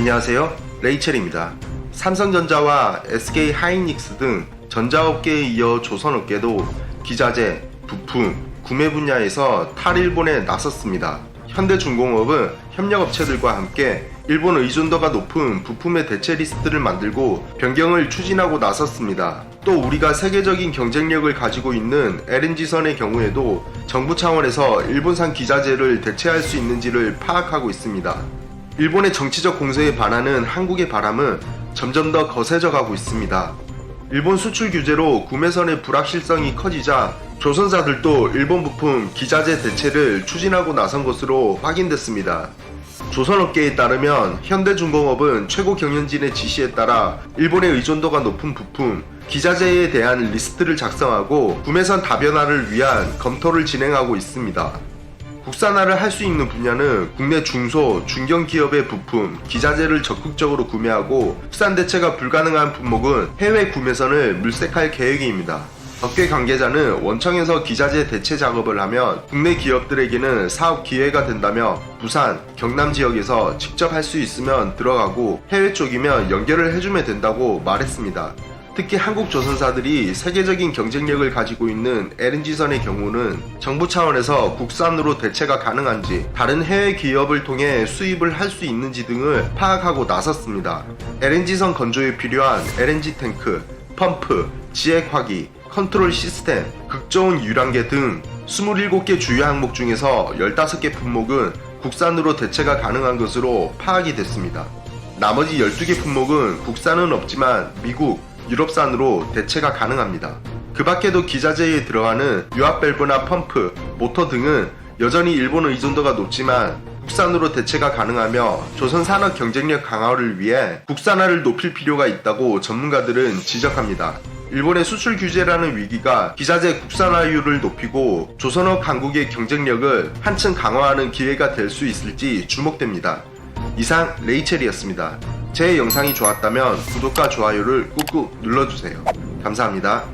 안녕하세요. 레이첼입니다. 삼성전자와 SK 하이닉스 등 전자업계에 이어 조선업계도 기자재, 부품, 구매 분야에서 탈일본에 나섰습니다. 현대중공업은 협력업체들과 함께 일본 의존도가 높은 부품의 대체 리스트를 만들고 변경을 추진하고 나섰습니다. 또 우리가 세계적인 경쟁력을 가지고 있는 LNG선의 경우에도 정부 차원에서 일본산 기자재를 대체할 수 있는지를 파악하고 있습니다. 일본의 정치적 공세에 반하는 한국의 바람은 점점 더 거세져 가고 있습니다. 일본 수출 규제로 구매선의 불확실성이 커지자 조선사들도 일본 부품 기자재 대체를 추진하고 나선 것으로 확인됐습니다. 조선업계에 따르면 현대중공업은 최고 경영진의 지시에 따라 일본의 의존도가 높은 부품, 기자재에 대한 리스트를 작성하고 구매선 다변화를 위한 검토를 진행하고 있습니다. 국산화를 할 수 있는 분야는 국내 중소, 중견 기업의 부품, 기자재를 적극적으로 구매하고 국산 대체가 불가능한 품목은 해외 구매선을 물색할 계획입니다. 업계 관계자는 원청에서 기자재 대체 작업을 하면 국내 기업들에게는 사업 기회가 된다며 부산, 경남 지역에서 직접 할 수 있으면 들어가고 해외 쪽이면 연결을 해주면 된다고 말했습니다. 특히 한국 조선사들이 세계적인 경쟁력을 가지고 있는 LNG선의 경우는 정부 차원에서 국산으로 대체가 가능한지 다른 해외 기업을 통해 수입을 할 수 있는지 등을 파악하고 나섰습니다. LNG선 건조에 필요한 LNG 탱크, 펌프, 지액화기, 컨트롤 시스템, 극저온 유량계 등 27개 주요 항목 중에서 15개 품목은 국산으로 대체가 가능한 것으로 파악이 됐습니다. 나머지 12개 품목은 국산은 없지만 미국, 유럽산으로 대체가 가능합니다. 그 밖에도 기자재에 들어가는 유압 밸브나 펌프, 모터 등은 여전히 일본 의존도가 높지만 국산으로 대체가 가능하며 조선 산업 경쟁력 강화를 위해 국산화를 높일 필요가 있다고 전문가들은 지적합니다. 일본의 수출 규제라는 위기가 기자재 국산화율을 높이고 조선업 강국의 경쟁력을 한층 강화하는 기회가 될 수 있을지 주목됩니다. 이상 레이첼이었습니다. 제 영상이 좋았다면 구독과 좋아요를 꾹꾹 눌러주세요. 감사합니다.